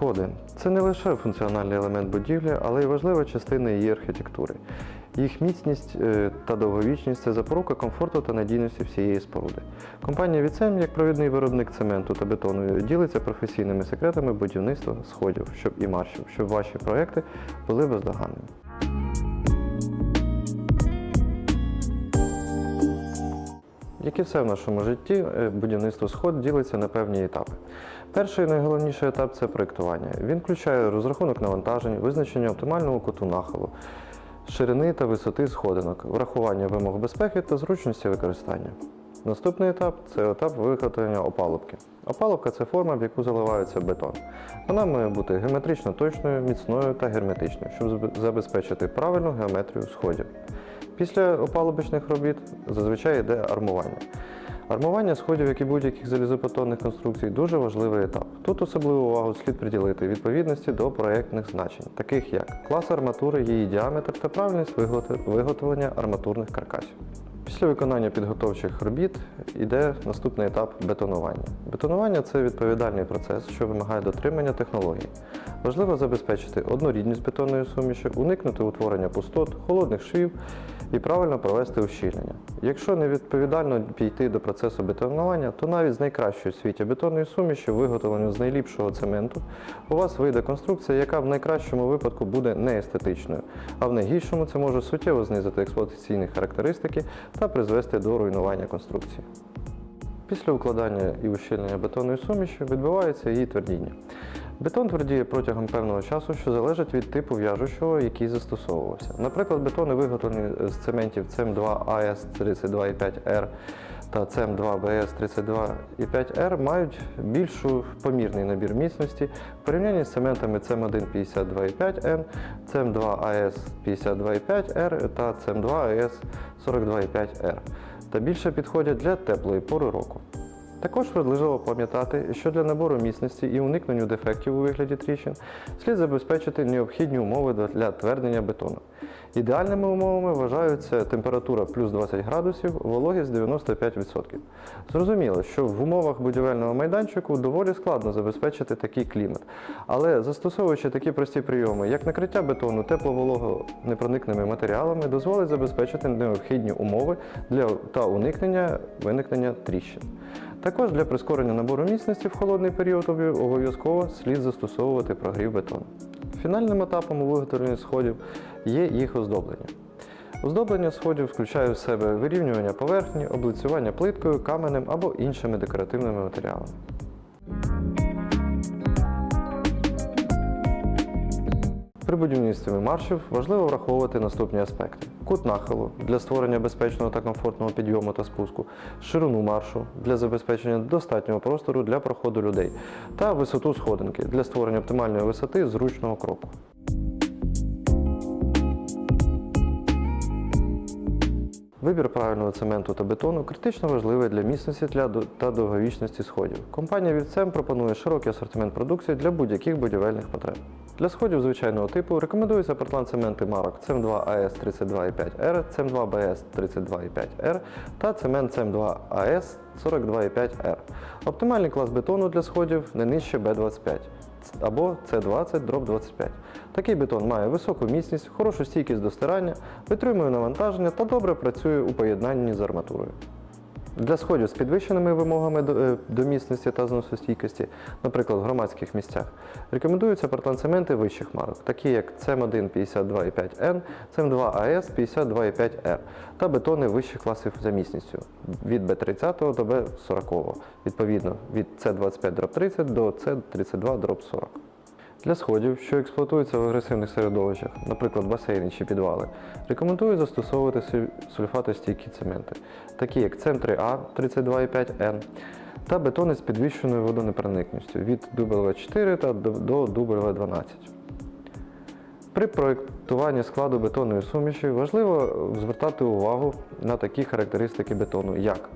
Сходи це не лише функціональний елемент будівлі, але й важлива частина її архітектури. Їх міцність е, та довговічність це запорука комфорту та надійності всієї споруди. Компанія Віцем, як провідний виробник цементу та бетону, ділиться професійними секретами будівництва сходів щоб і маршів, щоб ваші проекти були бездоганними. Як і все в нашому житті, е, будівництво сход ділиться на певні етапи. Перший і найголовніший етап це проєктування. Він включає розрахунок навантажень, визначення оптимального куту нахилу, ширини та висоти сходинок, врахування вимог безпеки та зручності використання. Наступний етап це етап виготовлення опалубки. Опалубка це форма, в яку заливається бетон. Вона має бути геометрично точною, міцною та герметичною, щоб забезпечити правильну геометрію сходів. Після опалубочних робіт зазвичай йде армування. Армування сходів, як і будь-яких залізобетонних конструкцій, дуже важливий етап. Тут особливу увагу слід приділити відповідності до проєктних значень, таких як клас арматури, її діаметр та правильність виготовлення арматурних каркасів. Після виконання підготовчих робіт йде наступний етап бетонування. Бетонування це відповідальний процес, що вимагає дотримання технологій. Важливо забезпечити однорідність бетонної суміші, уникнути утворення пустот, холодних швів і правильно провести ущільнення. Якщо не відповідально підійти до процесу бетонування, то навіть з найкращої в світі бетонної суміші, виготовленої з найліпшого цементу, у вас вийде конструкція, яка в найкращому випадку буде неестетичною, а в найгіршому це може суттєво знизити експлуатаційні характеристики та призвести до руйнування конструкції. Після укладання і ущільнення бетонної суміші відбувається її твердіння. Бетон твердіє протягом певного часу, що залежить від типу в'яжучого, який застосовувався. Наприклад, бетони, виготовлені з цементів CEM2 AS 32,5R та CM2 BS 32,5R, мають більшу помірний набір міцності в порівнянні з цементами CM1 52,5N, CM2 AS 52,5R та CM2 AS 42,5R та більше підходять для теплої пори року. Також важливо пам'ятати, що для набору міцності і уникненню дефектів у вигляді тріщин слід забезпечити необхідні умови для твердення бетону. Ідеальними умовами вважаються температура плюс 20 градусів, вологість 95%. Зрозуміло, що в умовах будівельного майданчику доволі складно забезпечити такий клімат. Але застосовуючи такі прості прийоми, як накриття бетону тепло-волого непроникними матеріалами, дозволить забезпечити необхідні умови для та уникнення виникнення тріщин. Також для прискорення набору міцності в холодний період обов- обов'язково слід застосовувати прогрів бетону. Фінальним етапом у виготовленні сходів є їх оздоблення. Оздоблення сходів включає в себе вирівнювання поверхні, облицювання плиткою, каменем або іншими декоративними матеріалами. При будівництві маршів важливо враховувати наступні аспекти: кут нахилу для створення безпечного та комфортного підйому та спуску, ширину маршу для забезпечення достатнього простору для проходу людей та висоту сходинки для створення оптимальної висоти зручного кроку. Вибір правильного цементу та бетону критично важливий для міцності та довговічності сходів. Компанія Вівцем пропонує широкий асортимент продукції для будь-яких будівельних потреб. Для сходів звичайного типу рекомендується портланд цементи марок CEM2 AS 32,5R, CEM2 BS 32,5R та цемент CEM2 AS 42,5R. Оптимальний клас бетону для сходів не нижче B25 або С20 дроб 25. Такий бетон має високу міцність, хорошу стійкість до стирання, витримує навантаження та добре працює у поєднанні з арматурою. Для сходів з підвищеними вимогами до, е, міцності та зносостійкості, наприклад, в громадських місцях, рекомендуються портландцементи вищих марок, такі як CEM1 52,5N, CEM2 AS 52,5R та бетони вищих класів за міцністю від B30 до B40, відповідно від C25 30 до C32 40. Для сходів, що експлуатуються в агресивних середовищах, наприклад, басейни чи підвали, рекомендую застосовувати сульфатостійкі цементи, такі як цем 3 а 32,5 н та бетони з підвищеною водонепроникністю від W4 та до до W12. При проєктуванні складу бетонної суміші важливо звертати увагу на такі характеристики бетону, як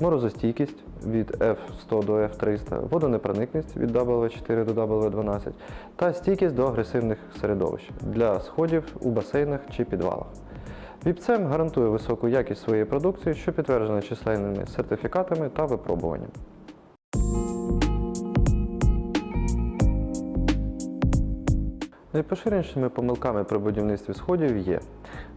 морозостійкість від F100 до F300, водонепроникність від W4 до W12 та стійкість до агресивних середовищ для сходів у басейнах чи підвалах. Віпцем гарантує високу якість своєї продукції, що підтверджена численними сертифікатами та випробуваннями. Найпоширенішими помилками при будівництві сходів є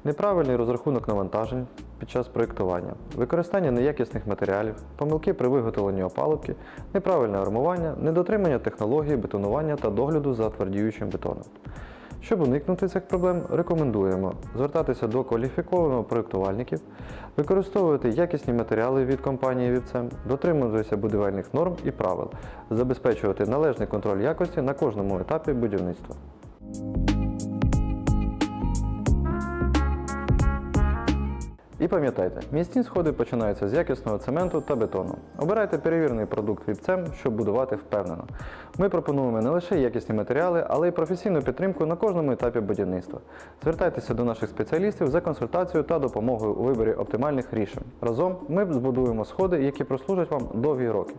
неправильний розрахунок навантажень під час проєктування, використання неякісних матеріалів, помилки при виготовленні опалубки, неправильне армування, недотримання технології бетонування та догляду за твердіючим бетоном. Щоб уникнути цих проблем, рекомендуємо звертатися до кваліфікованих проєктувальників, використовувати якісні матеріали від компанії Вівцем, дотримуватися будівельних норм і правил, забезпечувати належний контроль якості на кожному етапі будівництва. І пам'ятайте, міцні сходи починаються з якісного цементу та бетону. Обирайте перевірений продукт віпцем, щоб будувати впевнено. Ми пропонуємо не лише якісні матеріали, але й професійну підтримку на кожному етапі будівництва. Звертайтеся до наших спеціалістів за консультацією та допомогою у виборі оптимальних рішень. Разом ми збудуємо сходи, які прослужать вам довгі роки.